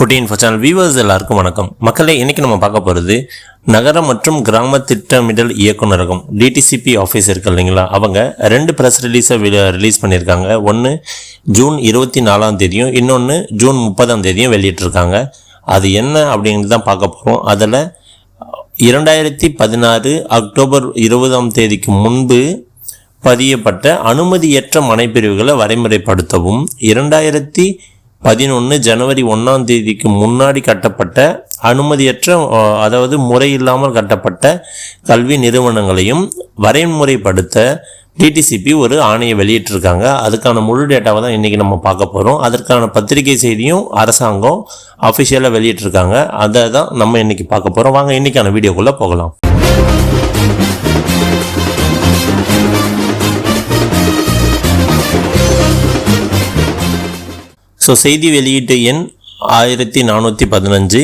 குட்டி info channel viewers எல்லாருக்கும் வணக்கம். மக்களே இன்னைக்கு நம்ம பார்க்க போகிறது நகர மற்றும் கிராம திட்டமிடல் இயக்குநரகம் டிடிசிபி ஆஃபீஸ் இருக்கு இல்லைங்களா? அவங்க ரெண்டு ப்ரெஸ் ரிலீஸை ரிலீஸ் பண்ணியிருக்காங்க. ஒன்று ஜூன் இருபத்தி நாலாம் தேதியும் இன்னொன்று ஜூன் முப்பதாம் தேதியும் வெளியிட்டிருக்காங்க. அது என்ன அப்படிங்கிறது தான் பார்க்க போகிறோம் அதில் இரண்டாயிரத்தி பதினாறு அக்டோபர் இருபதாம் தேதிக்கு முன்பு பதியப்பட்ட அனுமதியற்ற மனைப்பிரிவுகளை வரைமுறைப்படுத்தவும் இரண்டாயிரத்தி பதினொன்று ஜனவரி ஒன்றாம் தேதிக்கு முன்னாடி கட்டப்பட்ட அனுமதியற்ற அதாவது அதாவது முறையில்லாமல் கட்டப்பட்ட கல்வி நிறுவனங்களையும் வரைமுறைப்படுத்த டிடிசிபி ஒரு ஆணையை வெளியிட்டிருக்காங்க. அதுக்கான முழு டேட்டாவை தான் இன்றைக்கி நம்ம பார்க்க போகிறோம் அதற்கான பத்திரிகை செய்தியும் அரசாங்கம் அஃபிஷியலாக வெளியிட்டிருக்காங்க. அதை தான் நம்ம இன்றைக்கி பார்க்க போகிறோம் வாங்க இன்றைக்கான வீடியோக்குள்ளே போகலாம். ஸோ செய்தி வெளியீட்டு எண் ஆயிரத்தி நானூற்றி பதினஞ்சு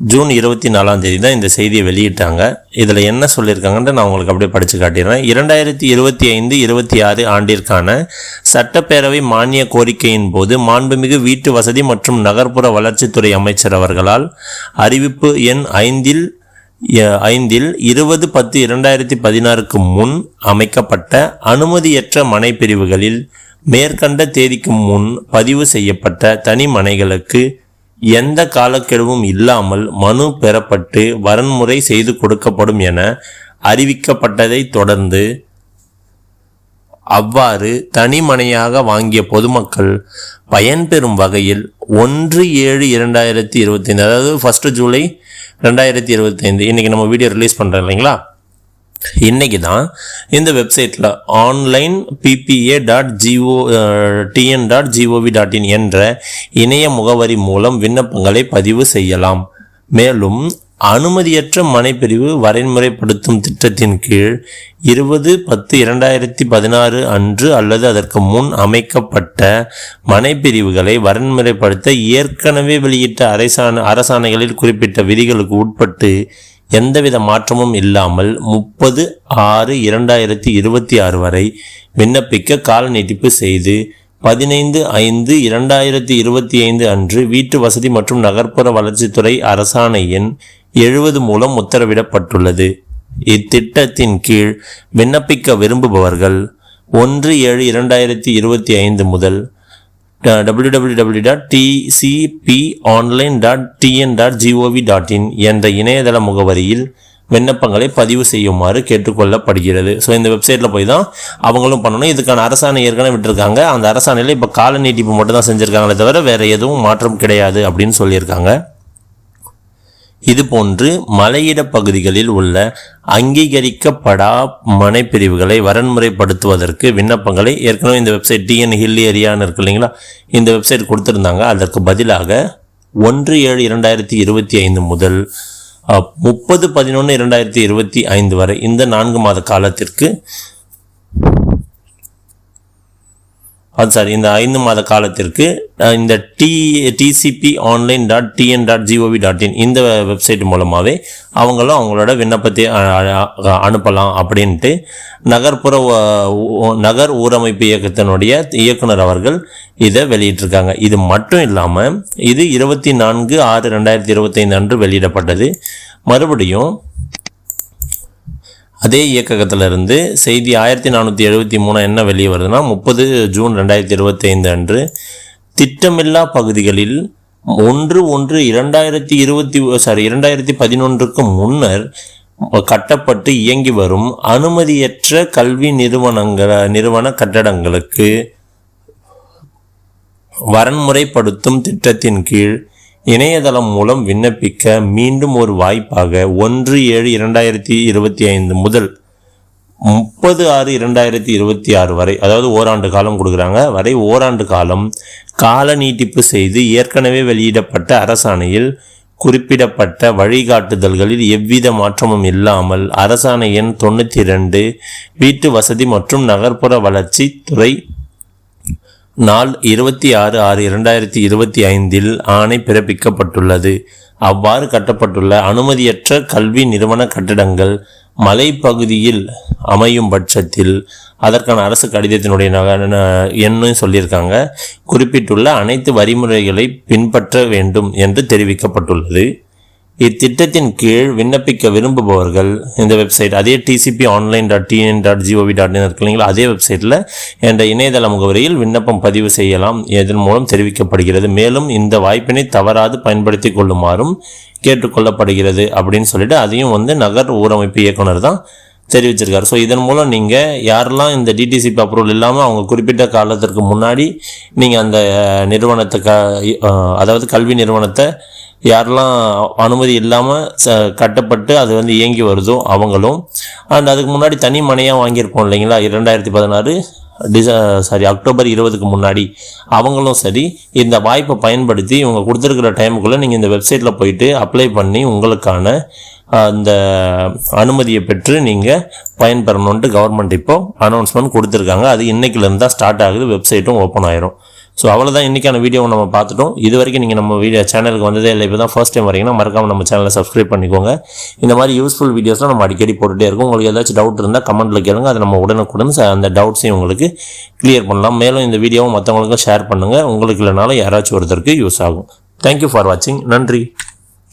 ஜூன் இருபத்தி நாலாம் தேதி தான் இந்த செய்தியை வெளியிட்டாங்க. இதில் என்ன சொல்லியிருக்காங்கன்னு நான் உங்களுக்கு அப்படியே படித்து காட்டிடுறேன். இரண்டாயிரத்தி இருபத்தி ஐந்து இருபத்தி ஆறு ஆண்டிற்கான சட்டப்பேரவை மானிய கோரிக்கையின் போது மாண்புமிகு வீட்டு வசதி மற்றும் நகர்ப்புற வளர்ச்சித்துறை அமைச்சர் அவர்களால் அறிவிப்பு எண் ஐந்தில் ஐந்தில் இருபது பத்து இரண்டாயிரத்தி பதினாறுக்கு முன் அமைக்கப்பட்ட அனுமதியற்ற மனைப்பிரிவுகளில் மேற்கண்ட தேதிக்கு முன் பதிவு செய்யப்பட்ட தனி மனைகளுக்கு எந்த காலக்கெடுவும் இல்லாமல் மனு பெறப்பட்டு வரன்முறை செய்து கொடுக்கப்படும் என அறிவிக்கப்பட்டதைத் தொடர்ந்து அவ்வாறு தனிமனையாக வாங்கிய பொதுமக்கள் பயன்பெறும் வகையில் ஒன்று ஏழு இரண்டாயிரத்தி இருபத்தைந்து அதாவது ஃபஸ்ட்டு ஜூலை ரெண்டாயிரத்தி இருபத்தைந்து. இன்றைக்கி நம்ம வீடியோ ரிலீஸ் பண்ணுறோம் இல்லைங்களா? இன்னைக்கு தான் இந்த வெப்சைட்டில் online PPA dot go TN dot gov dot in என்ற இணைய முகவரி மூலம் விண்ணப்பங்களை பதிவு செய்யலாம். மேலும் அனுமதியற்ற மனைப்பிரிவு வரைமுறைப்படுத்தும் திட்டத்தின் கீழ் இருபது பத்து இரண்டாயிரத்தி பதினாறு அன்று அல்லது அதற்கு முன் அமைக்கப்பட்ட மனைப்பிரிவுகளை வரன்முறைப்படுத்த ஏற்கனவே வெளியிட்ட அரசாணை அரசாணைகளில் குறிப்பிட்ட விதிகளுக்கு உட்பட்டு எந்தவித மாற்றமும் இல்லாமல் முப்பது ஆறு இரண்டாயிரத்தி இருபத்தி ஆறு வரை விண்ணப்பிக்க கால நீட்டிப்பு செய்து பதினைந்து ஐந்து இரண்டாயிரத்தி இருபத்தி ஐந்து அன்று வீட்டு வசதி மற்றும் நகர்ப்புற வளர்ச்சித்துறை அரசாணை எண் எழுபது மூலம் உத்தரவிடப்பட்டுள்ளது. இத்திட்டத்தின் கீழ் விண்ணப்பிக்க விரும்புபவர்கள் ஒன்று ஏழு இரண்டாயிரத்தி இருபத்தி ஐந்து முதல் W W W dot DTCP online dot TN dot gov dot in என்ற இணையதள முகவரியில் விண்ணப்பங்களை பதிவு செய்யுமாறு கேட்டுக்கொள்ளப்படுகிறது. ஸோ இந்த வெப்சைட்டில் போய் தான் அவங்களும் பண்ணணும். இதுக்கான அரசாணை ஏற்கனவே விட்டுருக்காங்க. அந்த அரசாணையில் இப்போ கால நீட்டிப்பு மட்டும் தான் செஞ்சுருக்காங்களே தவிர வேறு எதுவும் மாற்றம் கிடையாது அப்படின்னு சொல்லியிருக்காங்க. இதுபோன்று மலையிட பகுதிகளில் உள்ள அங்கீகரிக்கப்படா மனைப்பிரிவுகளை வரன்முறைப்படுத்துவதற்கு விண்ணப்பங்களை ஏற்கனவே இந்த வெப்சைட் டிஎன் ஹில் ஏரியான்னு இருக்கு இல்லைங்களா? இந்த வெப்சைட் கொடுத்துருந்தாங்க. அதற்கு பதிலாக ஒன்று ஏழு இரண்டாயிரத்தி இருபத்தி ஐந்து முதல் முப்பது பதினொன்று இரண்டாயிரத்தி இருபத்தி ஐந்து வரை இந்த நான்கு மாத காலத்திற்கு அது சாரி இந்த ஐந்து மாத காலத்திற்கு இந்த D DTCP online dot TN dot gov dot in இந்த வெப்சைட் மூலமாகவே அவங்களும் அவங்களோட விண்ணப்பத்தை அனுப்பலாம் அப்படின்ட்டு நகர்ப்புற நகர் ஊரமைப்பு இயக்கத்தினுடைய இயக்குனர் அவர்கள் இதை வெளியிட்டிருக்காங்க. இது மட்டும் இல்லாமல் இது இருபத்தி நான்கு ஆறு ரெண்டாயிரத்தி இருபத்தைந்து அன்று வெளியிடப்பட்டது. மறுபடியும் அதே இயக்ககத்திலிருந்து செய்தி ஆயிரத்தி நானூற்றி எழுபத்தி மூணு என்ன வெளியே வருதுன்னா முப்பது ஜூன் ரெண்டாயிரத்தி இருபத்தி ஐந்து அன்று திட்டமில்லா பகுதிகளில் ஒன்று ஒன்று இரண்டாயிரத்தி இருபத்தி சாரி இரண்டாயிரத்தி பதினொன்றுக்கு முன்னர் கட்டப்பட்டு இயங்கி வரும் அனுமதியற்ற கல்வி நிறுவனங்கள நிறுவன கட்டடங்களுக்கு வரன்முறைப்படுத்தும் திட்டத்தின் கீழ் இணையதளம் மூலம் விண்ணப்பிக்க மீண்டும் ஒரு வாய்ப்பாக ஒன்று ஏழு இரண்டாயிரத்தி இருபத்தி ஐந்து முதல் முப்பது ஆறு இரண்டாயிரத்தி இருபத்தி ஆறு வரை அதாவது ஓராண்டு காலம் கொடுக்குறாங்க. வரை ஓராண்டு காலம் கால நீட்டிப்பு செய்து ஏற்கனவே வெளியிடப்பட்ட அரசாணையில் குறிப்பிடப்பட்ட வழிகாட்டுதல்களில் எவ்வித மாற்றமும் இல்லாமல் அரசாணை எண் தொண்ணூற்றி ரெண்டு வீட்டு வசதி மற்றும் நகர்ப்புற வளர்ச்சி துறை நாள் இருபத்தி ஆறு ஆறு இரண்டாயிரத்தி இருபத்தி ஐந்தில் ஆணை பிறப்பிக்கப்பட்டுள்ளது. அவ்வாறு கட்டப்பட்டுள்ள அனுமதியற்ற கல்வி நிறுவன கட்டிடங்கள் மலைப்பகுதியில் அமையும் பட்சத்தில் அதற்கான அரசு கடிதத்தினுடைய நக- எண்ணும் சொல்லியிருக்காங்க. குறிப்பிட்டுள்ள அனைத்து வரிமுறைகளை பின்பற்ற வேண்டும் என்று தெரிவிக்கப்பட்டுள்ளது. இத்திட்டத்தின் கீழ் விண்ணப்பிக்க விரும்புபவர்கள் இந்த வெப்சைட் அதே DTCP online dot TN dot gov dot in இருக்கு இல்லைங்களா அதே வெப்சைட்டில் என்ற இணையதள முகவரியில் விண்ணப்பம் பதிவு செய்யலாம். இதன் மூலம் தெரிவிக்கப்படுகிறது. மேலும் இந்த வாய்ப்பினை தவறாது பயன்படுத்தி கொள்ளுமாறும் கேட்டுக்கொள்ளப்படுகிறது அப்படின்னு சொல்லிட்டு அதையும் வந்து நகர் ஊரமைப்பு இயக்குனர் தான் தெரிவிச்சிருக்காரு. ஸோ இதன் மூலம் நீங்கள் யாரெல்லாம் இந்த டிடிசிபி அப்ரூவல் இல்லாமல் அவங்க குறிப்பிட்ட காலத்திற்கு முன்னாடி நீங்கள் அந்த நிறுவனத்தை க அதாவது கல்வி நிறுவனத்தை யாரெல்லாம் அனுமதி இல்லாமல் ச கட்டப்பட்டு அது வந்து இயங்கி வருதோ அவங்களும். அண்ட் அதுக்கு முன்னாடி தனி மனையாக வாங்கியிருப்போம் இல்லைங்களா? இரண்டாயிரத்தி பதினாறு டிச சாரி அக்டோபர் இருபதுக்கு முன்னாடி. அவங்களும் சரி இந்த வாய்ப்பை பயன்படுத்தி இவங்க கொடுத்துருக்கிற டைமுக்குள்ளே நீங்கள் இந்த வெப்சைட்டில் போயிட்டு அப்ளை பண்ணி உங்களுக்கான அந்த அனுமதியை பெற்று நீங்கள் பயன்பெறணுன்ட்டு கவர்மெண்ட் இப்போ அனௌன்ஸ்மெண்ட் கொடுத்துருக்காங்க. அது இன்றைக்கிலேருந்து தான் ஸ்டார்ட் ஆகுது. வெப்சைட்டும் ஓப்பன் ஆயிரும். ஸோ அவ்வளோதான் இன்றைக்கான வீடியோவை நம்ம பார்த்துட்டோம். இது வரைக்கும் நீங்கள் நம்ம வீடியோ சேனலுக்கு வந்ததே இல்லை. இப்போ தான் ஃபர்ஸ்ட் டைம் வரீங்கன்னா மறக்காமல் நம்ம சேனலை சப்ஸ்கிரைப் பண்ணிக்கோங்க. இந்த மாதிரி யூஸ்ஃபுல் வீடியோஸ்லாம் நம்ம அடிக்கடி போட்டுகிட்டே இருக்கும். உங்களுக்கு ஏதாச்சும் டவுட் இருந்தால் கமெண்ட்டில் கேளுங்க. அதை நம்ம உடனுக்குடன் ச- அந்த டவுட்ஸையும் உங்களுக்கு கிளியர் பண்ணலாம். மேலும் இந்த வீடியோவை மற்றவங்களுக்கும் ஷேர் பண்ணுங்கள் உங்களுக்கு இல்லைனாலும் யாராச்சும் ஒருத்தருக்கு யூஸ் ஆகும். தேங்க்யூ ஃபார் வாட்சிங் நன்றி.